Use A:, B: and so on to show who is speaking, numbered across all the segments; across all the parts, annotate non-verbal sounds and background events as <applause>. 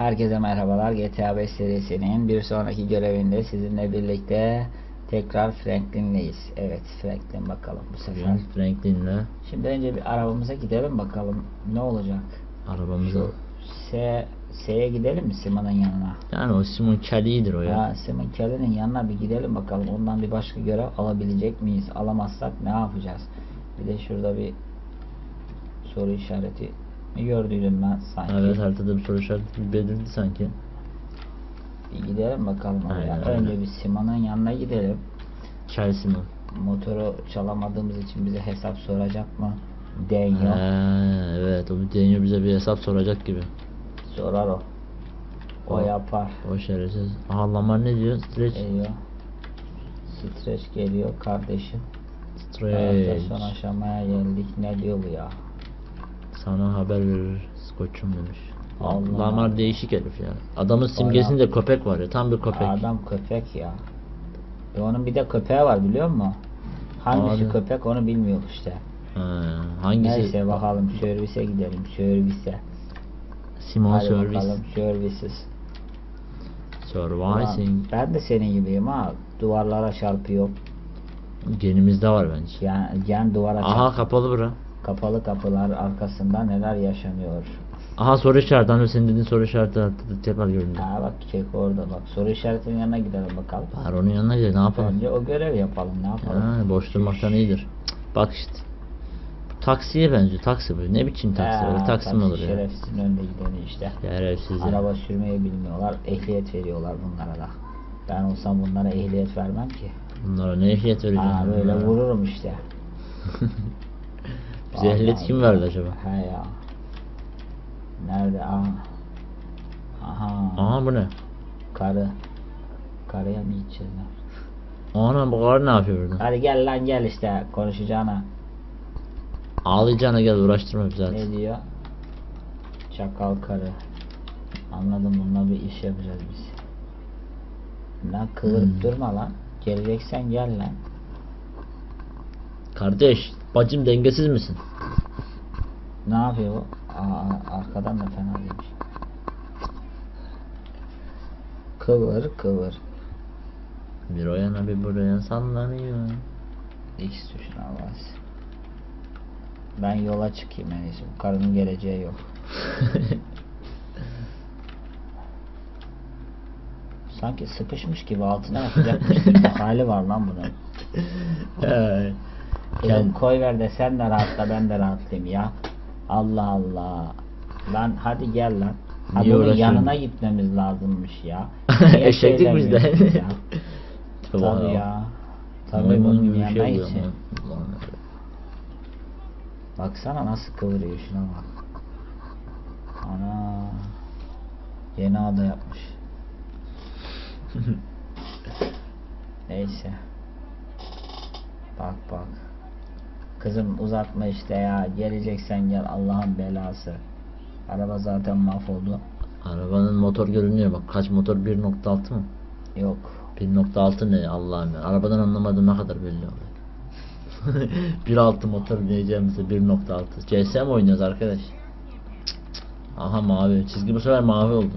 A: Herkese merhabalar. GTA 5 serisinin bir sonraki görevinde sizinle birlikte tekrar Franklin'leyiz. Evet Franklin bakalım bu sefer.
B: Franklin'le
A: Şimdi önce bir arabamıza gidelim bakalım ne olacak.
B: arabamızı
A: Şu S, S'ye gidelim mi Simon'un yanına?
B: yani o Simon Kelly'dir o ya.
A: Ya Simon Kelly'nin yanına bir gidelim bakalım. Ondan bir başka görev alabilecek miyiz? Alamazsak ne yapacağız? Bir de şurada bir soru işareti gördüydüm ben sanki.
B: Evet haritada bir soru işareti belirdi sanki.
A: Bir gidelim bakalım oraya.
B: Aynen,
A: Önce
B: aynen.
A: bir Simon'un yanına gidelim.
B: Kel Simon.
A: Motoru çalamadığımız için bize hesap soracak mı? Den
B: He,
A: yok.
B: evet o deniyor bize bir hesap soracak gibi.
A: Sorar o. O
B: O-
A: yapar.
B: O şerefsiz. Aha Lamar ne diyor? Stretch.
A: Geliyor. Streç geliyor kardeşim.
B: Stretch.
A: Evet, son aşamaya geldik. Ne diyor bu ya?
B: Sana haber verir. Skoç'um demiş.
A: Allah Allah.
B: değişik herif ya. Adamın simgesinde köpek var ya. Tam bir köpek.
A: Adam köpek ya. E onun bir de köpeği var biliyor musun? Hangisi
B: Abi.
A: köpek onu bilmiyor işte.
B: Ha, hangisi?
A: Neyse bakalım servise gidelim. Servise.
B: Simon
A: Hadi
B: Service.
A: bakalım services. Ulan,
B: Servicing.
A: ben de senin gibiyim ha. Duvarlara çarpıyor.
B: Genimizde var bence.
A: Yani, yani duvara
B: Aha
A: çarp-
B: kapalı bura.
A: Kapalı kapılar arkasında neler yaşanıyor.
B: Aha soru işareti. Hani senin dediğin soru işareti tekrar göründü.
A: Ha bak çek orada bak. Soru işaretinin yanına gidelim bakalım.
B: Var onun yanına gidelim. Ne yapalım?
A: Önce o görev yapalım. Ne yapalım?
B: Ha, boş durmaktan iyidir. Bak işte. Taksiye benziyor. Taksi bu. Ne biçim taksi? Böyle taksi mi olur ya?
A: Şerefsizin önde gideni işte.
B: Şerefsiz ya.
A: Araba sürmeyi bilmiyorlar. Ehliyet veriyorlar bunlara da. Ben olsam bunlara ehliyet vermem ki.
B: Bunlara ne ehliyet vereceğim?
A: Ha böyle
B: bunlara?
A: vururum işte. <laughs>
B: Bize ehliyet
A: Vallahi
B: kim
A: ya.
B: verdi acaba?
A: He ya. Nerede? Aha. Aha.
B: Aha bu ne?
A: Karı. Karıya mı gideceğiz lan?
B: Ana bu karı ne yapıyor burada?
A: Hadi gel lan gel işte konuşacağına.
B: Ağlayacağına gel uğraştırma bizi hadi.
A: Ne diyor? Çakal karı. Anladım bununla bir iş yapacağız biz. Lan kıvırıp
B: Hmm.
A: durma lan. Geleceksen gel lan.
B: Kardeş, bacım dengesiz misin?
A: Ne yapıyor bu? Aa, arkadan da fena değilmiş. Kıvır kıvır.
B: Bir o yana bir buraya sallanıyor.
A: X tuşuna bas. Ben yola çıkayım en iyisi. Bu karının geleceği yok. <laughs> Sanki sıkışmış gibi altına yapacakmış hali var lan bunun.
B: Kend-
A: koy ver de sen de rahatla ben de rahatlayayım ya. Allah Allah. Lan hadi gel lan. Ha
B: Niye
A: bunun
B: uğraşıyorsun?
A: yanına gitmemiz lazımmış ya. <laughs> Niye
B: Eşeklik bizde.
A: söylemiyorsun ya? <laughs>
B: Tabii
A: ya. Tabii
B: Maymun
A: bunun
B: gibi bir
A: yanına
B: şey oluyor
A: gitsin.
B: ama. Ulan.
A: Baksana nasıl kıvırıyor şuna bak. Ana. Yeni ada yapmış. <laughs> Neyse. Bak bak. Kızım uzatma işte ya. Geleceksen gel Allah'ın belası. Araba zaten mahvoldu.
B: Arabanın motor görünüyor bak. Kaç motor 1.6 mı?
A: Yok.
B: 1.6 ne Allah'ım ya. Arabadan anlamadım ne kadar belli oluyor. <laughs> 1.6 motor diyeceğimize 1.6. CS mi oynuyoruz arkadaş? Aha mavi. Çizgi bu sefer mavi oldu.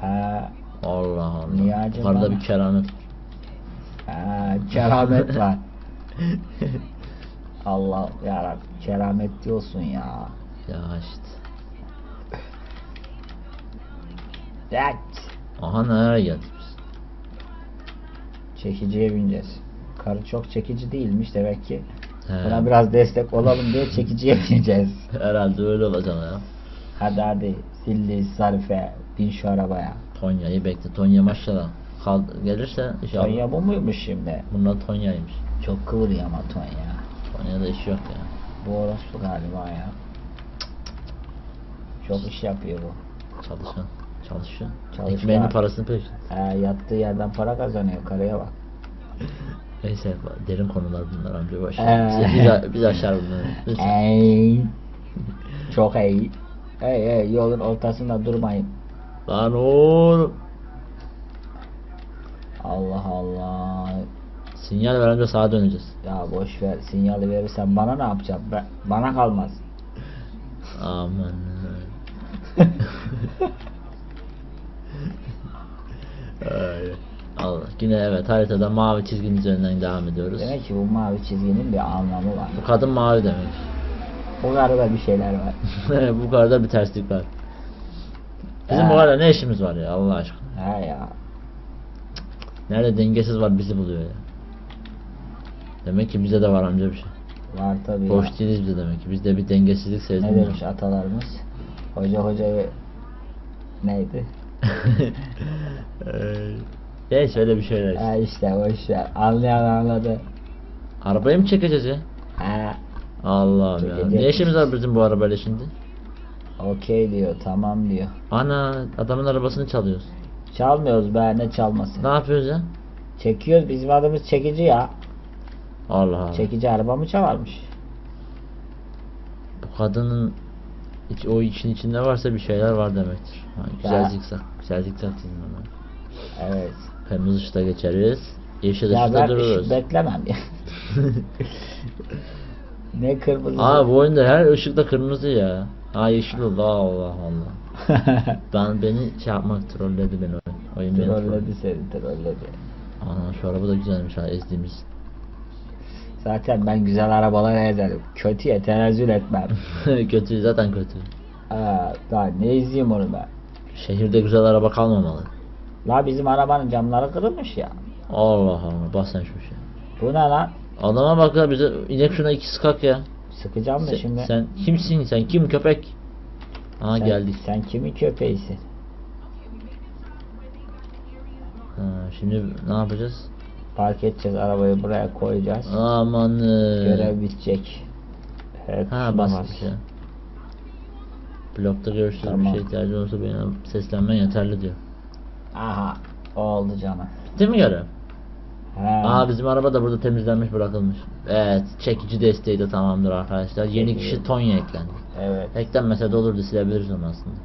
A: Ha,
B: Allah Allah.
A: Niye acaba?
B: Bir keramet.
A: ha keramet var. <laughs> Allah yarabbim keramet diyorsun ya.
B: Ya işte.
A: Evet.
B: Aha nereye geldik biz?
A: Çekiciye bineceğiz. Karı çok çekici değilmiş demek ki.
B: He.
A: Buna biraz destek olalım diye çekiciye <laughs> bineceğiz.
B: Herhalde öyle olacak ya.
A: Hadi hadi Zilli, Zarife bin şu arabaya.
B: Tonya'yı bekle. Tonya maşallah. Kal gelirse inşallah.
A: Tonya bu muymuş şimdi?
B: Bunlar Tonya'ymış.
A: Çok kıvırıyor ama Tonya.
B: Tonya'da iş yok ya.
A: Bu orospu galiba ya. Çok iş yapıyor bu.
B: Çalışan. Çalışıyor.
A: Çalışıyor
B: Ekmeğinin parasını peşin.
A: Ha, yattığı yerden para kazanıyor karıya bak.
B: Neyse derin konular bunlar amca boş.
A: Ee.
B: Biz, biz, aşağı bunları.
A: Ey. <laughs> Çok iyi. Ey ey yolun ortasında durmayın.
B: Lan oğlum.
A: Allah Allah.
B: Sinyal verince sağa döneceğiz.
A: Ya boş ver sinyali verirsen bana ne yapacağım? Ben, bana kalmaz.
B: Aman. <laughs> Ay, Allah. Yine evet haritada mavi çizginin üzerinden devam ediyoruz.
A: Demek ki bu mavi çizginin bir anlamı var.
B: Bu kadın mavi demek.
A: Bu galiba bir şeyler var. <laughs>
B: bu kadar bir terslik var. Bizim
A: Ha.
B: bu arada ne işimiz var ya Allah aşkına.
A: He ya.
B: Nerede dengesiz var bizi buluyor ya. Demek ki bize de var amca bir şey.
A: Var tabii
B: Boş
A: ya.
B: değiliz biz de demek ki. Bizde bir dengesizlik
A: Ne
B: sezdim.
A: demiş atalarımız? Hoca hocayı neydi? <laughs>
B: Hey şöyle bir şeyler.
A: Ha işte boş ver. Anlayan anladı.
B: Arabayı mı çekeceğiz ya?
A: Ha.
B: Allah'ım ya. Ne işimiz var bizim bu arabayla şimdi?
A: Okey diyor. Tamam diyor.
B: Ana adamın arabasını çalıyoruz.
A: Çalmıyoruz be ne çalması.
B: Ne yapıyoruz ya?
A: Çekiyoruz bizim adımız çekici ya.
B: Allah Allah.
A: Çekici araba mı çalarmış?
B: Bu kadının iç, o için içinde varsa bir şeyler var demektir. Ha, güzel
A: Ya.
B: zikzak. Güzel zikzak çizdim ona.
A: Evet.
B: Kırmızı ışıkta geçeriz. Yeşil
A: Ya
B: ışıkta dururuz.
A: ışık beklemem ya. <laughs> ne kırmızı.
B: Aa bu oyunda her ışıkta kırmızı ya. Ha yeşil oldu Allah Allah. <laughs> Ben beni şey yapmak trolledi beni oyun. Oyun trolledi
A: seni trolledi.
B: Ana şu araba da güzelmiş ha ezdiğimiz.
A: Zaten ben güzel arabalara ezerim. Kötüye tenezzül etmem. <laughs>
B: kötü zaten kötü.
A: Aa, daha ne izleyeyim onu ben.
B: Şehirde güzel araba kalmamalı.
A: La bizim arabanın camları kırılmış ya.
B: Allah Allah bas sen şu şey.
A: Bu ne lan?
B: Adama bak ya bize inek şuna iki sıkak ya.
A: Sıkacağım da şimdi.
B: sen kimsin sen kim köpek? Aha
A: sen,
B: geldik.
A: Sen kimin köpeğisin?
B: Ha, şimdi ne yapacağız?
A: Park edeceğiz arabayı buraya koyacağız.
B: Aman.
A: Görev bitecek. Evet,
B: Ha
A: şuna
B: bas
A: bas.
B: bir şey. Blokta görüşürüz bir
A: Tamam.
B: şey ihtiyacı olursa bana seslenmen yeterli diyor.
A: Aha oldu canım.
B: Bitti mi görev?
A: He.
B: Aa bizim araba da burada temizlenmiş bırakılmış. Evet çekici desteği de tamamdır arkadaşlar. Yeni
A: Çekici.
B: kişi Tonya eklendi.
A: Evet.
B: Eklenmese de olurdu silebiliriz onu aslında.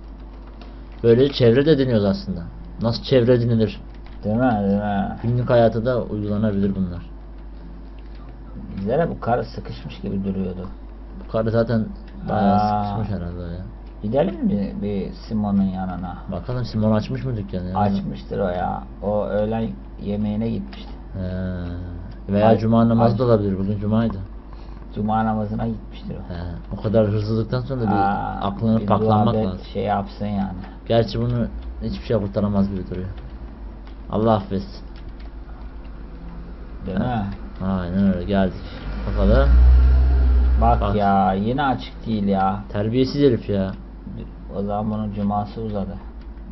B: Böylece çevre de ediniyoruz aslında. Nasıl çevre edinilir?
A: Değil mi? Değil mi?
B: Günlük hayata da uygulanabilir bunlar.
A: Bize de bu karı sıkışmış gibi duruyordu.
B: Bu karı zaten bayağı
A: Aa.
B: sıkışmış herhalde ya.
A: Gidelim mi bir Simon'un yanına?
B: Bakalım Simon açmış mı dükkanı?
A: Açmıştır o ya. O öğlen yemeğine gitmişti.
B: He. Veya
A: Aç-
B: cuma namazı
A: aç.
B: da olabilir. Bugün cumaydı.
A: Cuma namazına gitmiştir o.
B: He. O kadar hırsızlıktan sonra bir
A: Aa,
B: aklını
A: bir
B: paklanmak lazım.
A: Şey yapsın yani.
B: Gerçi bunu hiçbir şey kurtaramaz gibi duruyor. Allah affetsin.
A: Değil mi?
B: Aynen öyle geldik. Bakalım.
A: Bak,
B: Bak.
A: ya yine açık değil ya.
B: Terbiyesiz herif ya.
A: O zaman bunun cuması uzadı.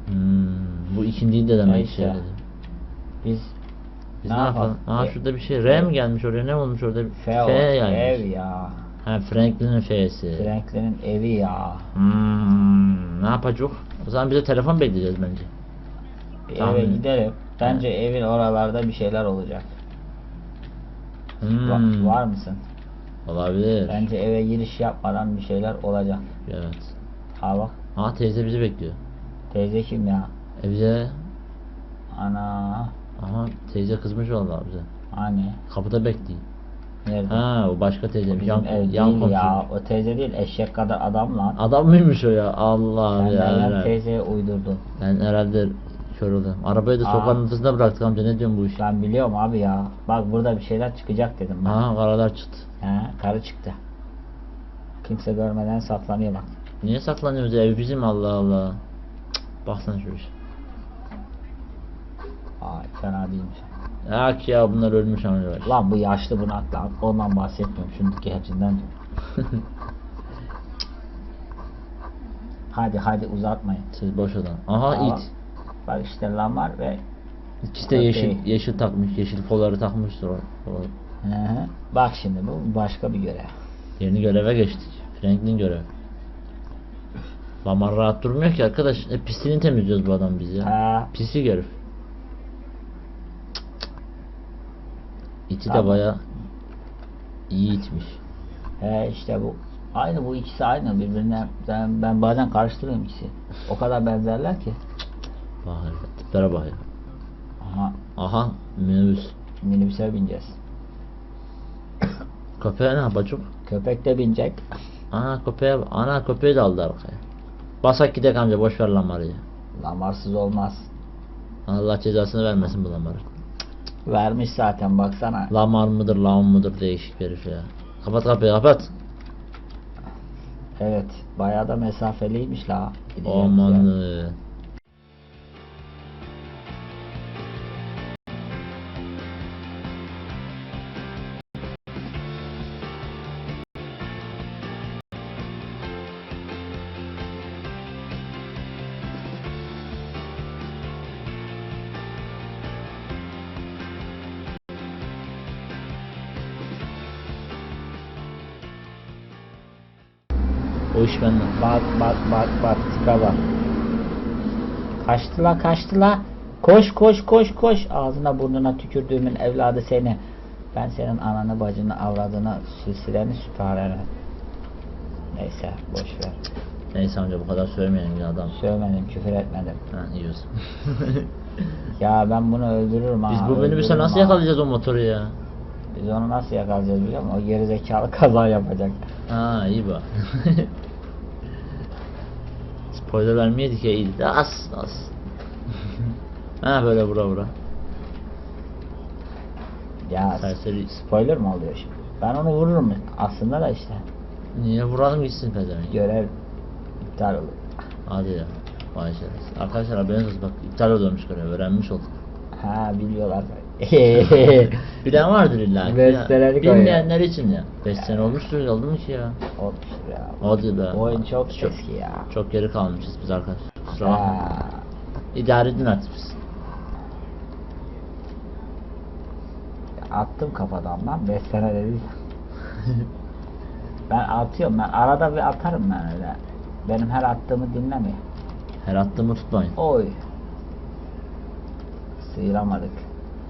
B: Hmm, bu ikindiyi de demek
A: Neyse.
B: şey dedi.
A: Biz
B: Biz
A: Ne
B: ne, yapalım?
A: yapalım?
B: Aa
A: E-
B: şurada bir şey. R mi gelmiş oraya? Ne olmuş orada?
A: F, o,
B: yani.
A: ev ya.
B: Ha Franklin'in F'si.
A: Franklin'in evi ya.
B: Hmm, ne yapacak? O zaman bize telefon bekleyeceğiz bence.
A: Bir
B: Tahmin.
A: eve gidelim. Bence evin oralarda bir şeyler olacak.
B: Hmm,
A: Va- var mısın?
B: Olabilir.
A: Bence eve giriş yapmadan bir şeyler olacak.
B: Evet.
A: Ha bak.
B: Ha teyze bizi bekliyor.
A: Teyze kim ya?
B: E bize...
A: Ana.
B: Aha teyze kızmış vallahi bize.
A: Hani?
B: Kapıda bekliyor.
A: Nerede?
B: Ha o başka teyzeymiş.
A: Bizim
B: Yan,
A: ev
B: yan
A: değil ya. O teyze değil eşek kadar adam lan.
B: Adam mıymış o ya? Allah
A: Sen
B: ya. herhalde.
A: teyzeye uydurdun.
B: Ben herhalde kör oldum. Arabayı da
A: Aa.
B: sokağın ortasında bıraktık amca ne diyorsun bu işe?
A: Ben biliyorum abi ya. Bak burada bir şeyler çıkacak dedim ben.
B: Aha karalar çıktı.
A: He, karı çıktı. Kimse görmeden saklanıyor bak.
B: Niye saklanıyoruz ya? Ev bizim Allah Allah. Cık, Baksana şu işe.
A: Ay fena değilmiş.
B: Ya ki ya bunlar ölmüş amca bak.
A: Lan bu yaşlı bunak lan. Ondan bahsetmiyorum. Şundaki hepsinden diyorum. <laughs> hadi hadi uzatmayın.
B: Siz boş odan. Aha
A: Tamam.
B: it.
A: Bak işte lamar ve
B: İkisi de yeşil yeşil takmış. Yeşil kolları takmıştır o. o.
A: Hı hı. Bak şimdi bu başka bir görev.
B: Yeni göreve geçtik. Franklin görev. Lamar rahat durmuyor ki arkadaş. E, pisliğini temizliyoruz bu adam biz ya.
A: Ha,
B: Pislik herif. İti de
A: Tamam.
B: baya iyi itmiş.
A: he işte bu. Aynı bu ikisi aynı birbirine. Ben, ben bazen karıştırıyorum ikisi. O kadar benzerler ki.
B: Bak hele, tiplere bak.
A: Aha
B: Aha minibüs.
A: minibüse bineceğiz. <coughs>
B: Köpeğe ne yapacak?
A: Köpek de binecek.
B: Ana köpeğe, ana köpeği de aldı arkaya. Basak gidek amca boş ver ya.
A: Lamarsız olmaz.
B: Allah cezasını vermesin bu Lamar.
A: Vermiş zaten baksana.
B: Lamar mıdır, Lam mıdır değişik bir herif ya. Kapat kapıyı kapat.
A: Evet. Bayağı da mesafeliymiş la.
B: Aman. O iş.
A: Bak bak bak bak tipe bak. Kaçtı la kaçtı la. Koş koş koş koş. Ağzına burnuna tükürdüğümün evladı seni. Ben senin ananı bacını avradını silsileni süpereni. Neyse boş ver.
B: Neyse amca bu kadar söylemeyelim ya adam.
A: Sövmedim küfür etmedim.
B: Ha iyi olsun. <laughs>
A: Ya ben bunu öldürürüm ha.
B: Biz bu minibüse nasıl
A: ha.
B: yakalayacağız o motoru ya?
A: Biz onu nasıl yakalayacağız biliyor musun? O gerizekalı kaza yapacak.
B: Ha iyi bu. <laughs> Spoiler vermeyeydik ya iyiydi. de Az az. ha böyle vura vura.
A: Ya
B: Serseri.
A: spoiler mı oluyor şimdi? Ben onu vururum aslında da işte.
B: Niye vuralım gitsin pezevenk.
A: Görev iptal olur.
B: Hadi ya. Vay şerefsiz. Arkadaşlar haberiniz olsun bak iptal oluyormuş görev öğrenmiş olduk.
A: Ha biliyorlar. <laughs>
B: Bilen vardır illa ki. Ya.
A: oyun.
B: Bilmeyenler için ya. 5 sene olmuştur oldu mu ki ya?
A: Olmuştur ya.
B: Hadi be.
A: Oyun çok,
B: çok,
A: eski ya.
B: çok geri kalmışız biz arkadaşlar. Kusura bakma. İdare edin artık biz.
A: attım kafadan lan 5 sene dedi. <laughs> ben atıyorum ben arada bir atarım ben öyle. Benim her attığımı dinleme.
B: Her attığımı tutmayın.
A: Oy. Sıyıramadık.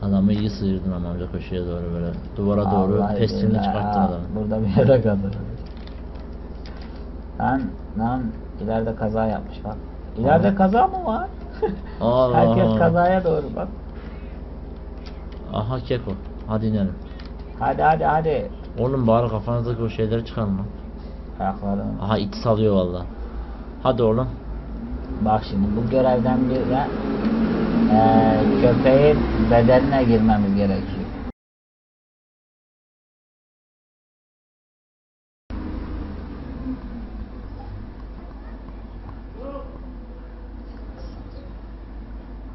B: Adamı iyi sıyırdın ama amca köşeye doğru böyle. Duvara doğru
A: Vallahi
B: pestilini
A: billahi,
B: çıkarttın adamı.
A: Burada bir yere kadar. Lan lan ileride kaza yapmış bak. İleride kaza mı var? <laughs>
B: Allah
A: Herkes
B: Allah.
A: kazaya doğru bak.
B: Aha keko. Hadi inelim.
A: Hadi hadi hadi.
B: Oğlum bari kafanızdaki o şeyleri çıkarma.
A: Ayaklarını.
B: Aha it salıyor valla. Hadi oğlum.
A: Bak şimdi bu görevden bir eee köpeğin bedenine girmemiz gerekiyor.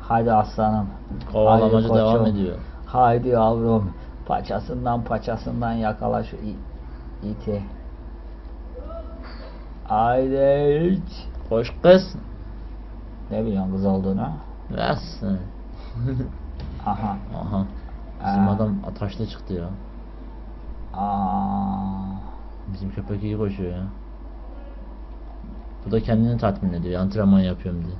A: Hadi aslanım.
B: Kovalamacı
A: Haydi
B: devam ediyor.
A: Haydi yavrum. Paçasından paçasından yakala şu iti. Haydi.
B: Hoş kız.
A: Ne biliyorsun kız olduğunu?
B: Yes. <laughs>
A: Aha.
B: Aha. Bizim
A: Aa.
B: adam ataşta çıktı ya.
A: Aa.
B: Bizim köpek iyi koşuyor ya. Bu da kendini tatmin ediyor. Antrenman yapıyorum diye.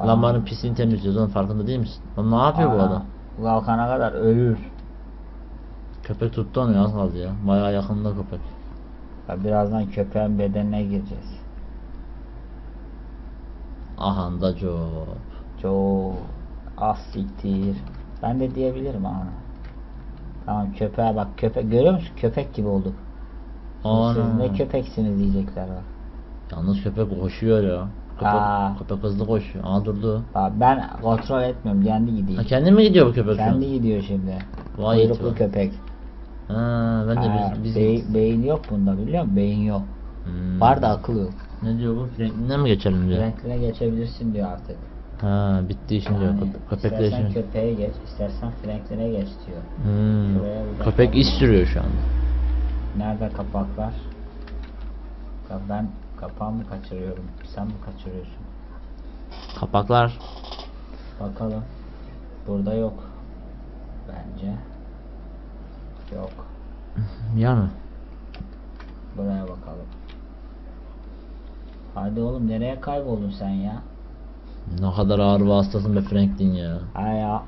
A: vay.
B: Lambanın pisliğini temizliyoruz. Onun farkında değil misin? Lan ne yapıyor bu
A: Aa,
B: adam?
A: Kalkana kadar ölür.
B: Köpek tuttu onu ya kaldı ya. Bayağı yakında köpek.
A: Ya birazdan köpeğin bedenine gireceğiz.
B: Aha da job.
A: Çok az siktir. Ben de diyebilirim ha. Tamam köpeğe bak köpek görüyor musun? Köpek gibi olduk. Siz
B: Ana.
A: ne köpeksiniz diyecekler bak.
B: Yalnız köpek koşuyor ya. Köpek,
A: Aa.
B: köpek hızlı koşuyor. Aa durdu.
A: Bak ben kontrol etmiyorum kendi gidiyor.
B: Ha kendi mi gidiyor bu köpek şu an?
A: Kendi gidiyor şimdi.
B: Vay
A: Kuyruklu köpek.
B: Ha ben de
A: Ha,
B: biz, biz
A: beyin, beyin yok bunda biliyor musun? Beyin yok.
B: Hmm.
A: Var da akıl yok.
B: Ne diyor bu? Franklin'den mi geçelim diyor.
A: Renkline geçebilirsin diyor artık.
B: Ha bitti işin diyor.
A: Yani
B: Köpe- Köpekle
A: istersen
B: işin.
A: köpeğe geç, istersen Franklin'e geç diyor.
B: Hmm. Köpek iş sürüyor şu anda.
A: Nerede kapaklar? Ben kapağı mı kaçırıyorum? Sen mi kaçırıyorsun?
B: Kapaklar.
A: Bakalım. Burada yok. Bence. Yok. <laughs>
B: Yani.
A: Buraya bakalım. Hadi oğlum nereye kayboldun sen ya?
B: Ne kadar ağır bir hastasın be Franklin ya.
A: Ha ya.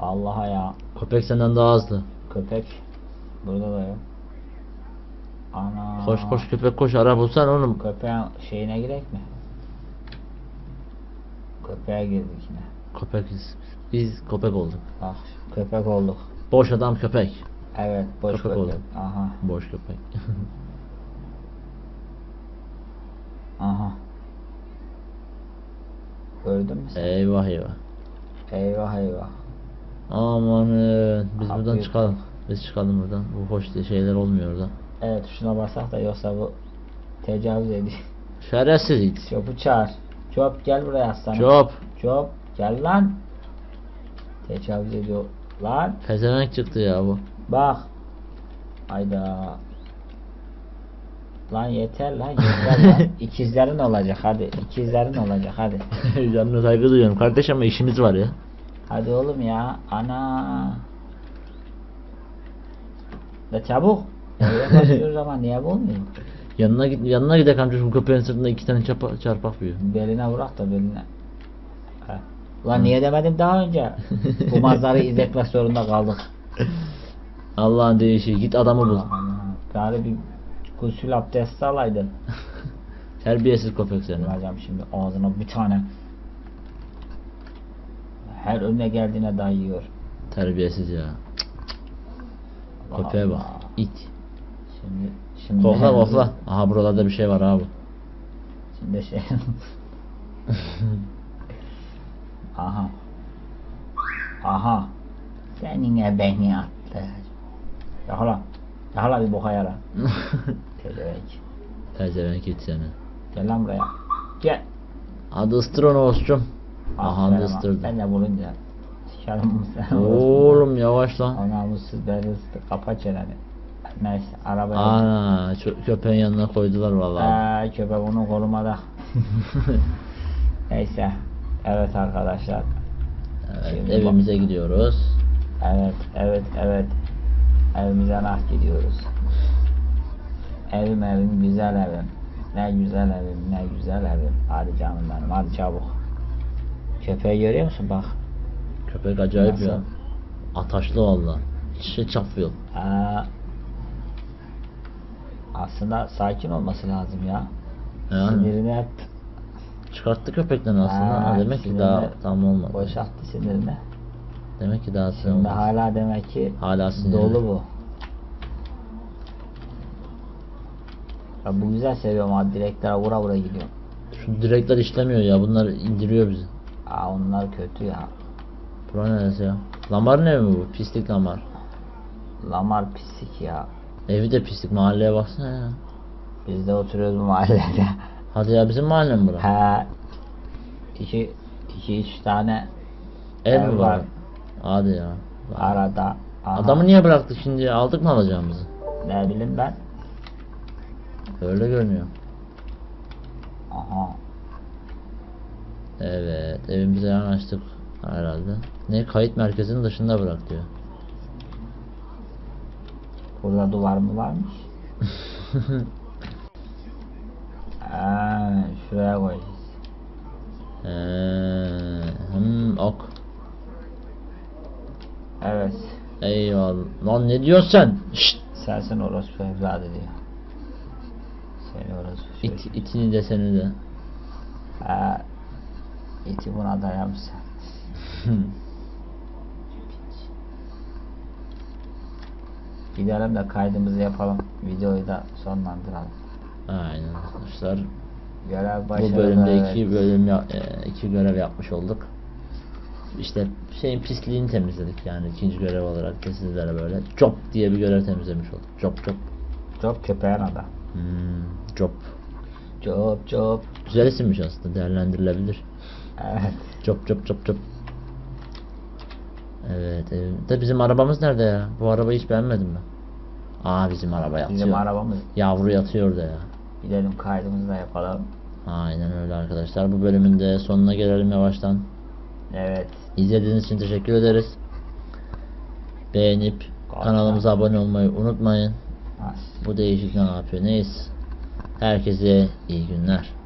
A: Allah'a ya.
B: Köpek senden daha hızlı.
A: Köpek. Burada da yok. Ana.
B: Koş koş köpek koş ara bulsan oğlum.
A: Köpeğin şeyine girek mi? Köpeğe girdik yine.
B: Köpekiz. Biz köpek olduk.
A: Bak köpek olduk.
B: Boş adam köpek.
A: Evet boş
B: Köpek
A: köpek.
B: olduk.
A: Aha.
B: Boş köpek. <laughs>
A: Aha. Gördün mü sen?
B: eyvah eyvah.
A: Eyvah eyvah.
B: Amanın. Biz buradan
A: Kapıyı-
B: çıkalım. Biz çıkalım buradan. Bu hoş şeyler olmuyor da.
A: Evet şuna basak da yoksa bu tecavüz ediyor.
B: Şerefsiz it.
A: Çöpü çağır. Çöp gel buraya aslanım.
B: Çöp.
A: Çöp gel lan. Tecavüz ediyor. Lan
B: Pezevenk çıktı ya bu.
A: bak. Hayda. Lan yeter lan yeter lan. <laughs> İkizlerin olacak hadi. İkizlerin olacak hadi. <laughs>
B: Canına saygı duyuyorum. Kardeş ama işimiz var ya.
A: Hadi oğlum ya. Ana. Da çabuk. <laughs> Eve başlıyoruz ama niye bu olmuyor?
B: Yanına git yanına gidek amca şu köpeğin sırtında iki tane çapa, çarpak büyüyor.
A: Beline vurak da beline. He. Ulan niye demedim daha önce? Bu manzarayı izletmek zorunda kaldık.
B: Allah'ın değişiği. Git adamı bul.
A: Bari bir gusül abdesti alaydın. <laughs>
B: Terbiyesiz köpek seni.
A: Hocam şimdi ağzına bir tane her önüne geldiğine dayıyor.
B: Terbiyesiz ya. Köpeğe bak. İt.
A: Şimdi şimdi
B: Kokla kokla. Aha buralarda bir şey var abi.
A: Şimdi şey <laughs> Aha. Aha. Senin ebeni attı. Yakala. Yakala bir boka yara. <laughs> Tezevenk.
B: Pezevenk it seni.
A: Gel lan buraya. Gel.
B: Hadi ıstır onu Osçum. Aha ıstırdı.
A: Ben de bulunca. Sikerim sen.
B: Oğlum yavaş lan.
A: O namussuz beni ıstı. Kapa çeneni. Neyse arabaya.
B: Ana köpeğin yanına koydular vallahi.
A: Aa, köpek onu korumada. <laughs> Neyse. Evet arkadaşlar.
B: evet,
A: Şimdi
B: evimize gidiyoruz.
A: Evet, evet, evet. Evimize nah gidiyoruz. Evim evim, güzel evim. Ne güzel evim, ne güzel evim. Hadi canım benim, hadi çabuk. Köpeği görüyor musun bak.
B: Köpek acayip
A: Nasıl?
B: ya. Ataşlı valla. Şey çapıyor.
A: Aa, aslında sakin olması lazım ya.
B: Yani
A: Sinirini hep
B: çıkarttı köpekten aslında
A: Ha,
B: demek ki daha tam olmadı.
A: boşalttı sinirini.
B: Demek ki daha
A: Şimdi
B: olmadı.
A: hala demek ki
B: Hala sinirli.
A: dolu bu. Ya bu güzel seviyorum abi direklere vura vura gidiyorum.
B: Şu direkler işlemiyor ya bunlar indiriyor bizi.
A: Aa onlar kötü ya.
B: Bura neresi ya? Lamar ne mi bu? Pislik lamar.
A: Lamar pislik ya.
B: Evi de pislik mahalleye baksana ya.
A: Biz de oturuyoruz bu mahallede.
B: Hadi ya bizim mahalle mi bura?
A: He. İki, iki üç tane
B: Ev
A: ev
B: var?
A: var.
B: Hadi ya.
A: arada. Aha,
B: Adamı niye bıraktık şimdi? Aldık mı alacağımızı?
A: Ne bileyim ben.
B: Öyle görünüyor.
A: Aha.
B: Evet, evimize yanaştık herhalde. Ne kayıt merkezinin dışında bırak diyor.
A: Burada duvar mı varmış? <laughs> Aa, şuraya koyacağız.
B: Ee, hmm, ok.
A: Evet.
B: Eyvallah. Lan ne diyorsun sen? Şşt.
A: Sensin orospu evladı diyor. Seni orospu
B: İt, itini de seni de.
A: Ha, iti buna dayamışsın. <laughs> Gidelim de kaydımızı yapalım. Videoyu da sonlandıralım.
B: Aynen arkadaşlar.
A: Görev
B: Bu
A: başarılı.
B: bölümde
A: evet.
B: iki bölüm ya, e, iki görev yapmış olduk. İşte şeyin pisliğini temizledik yani ikinci görev olarak da sizlere böyle job diye bir görev temizlemiş olduk. Job job.
A: Çok köpeğin adam.
B: Hmm, job.
A: Çok çok.
B: Güzel isimmiş aslında değerlendirilebilir.
A: Evet.
B: Job job job job. Evet, evet. De bizim arabamız nerede ya? Bu arabayı hiç beğenmedim ben. Aa bizim araba yatıyor.
A: Bizim arabamız.
B: Yavru yatıyor da ya.
A: Gidelim kaydımızı da yapalım.
B: Aynen öyle arkadaşlar. Bu bölümün de sonuna gelelim yavaştan.
A: Evet.
B: İzlediğiniz için teşekkür ederiz. Beğenip kanalımıza abone olmayı unutmayın. Bu değişik ne yapıyor? Neyse. Herkese iyi günler.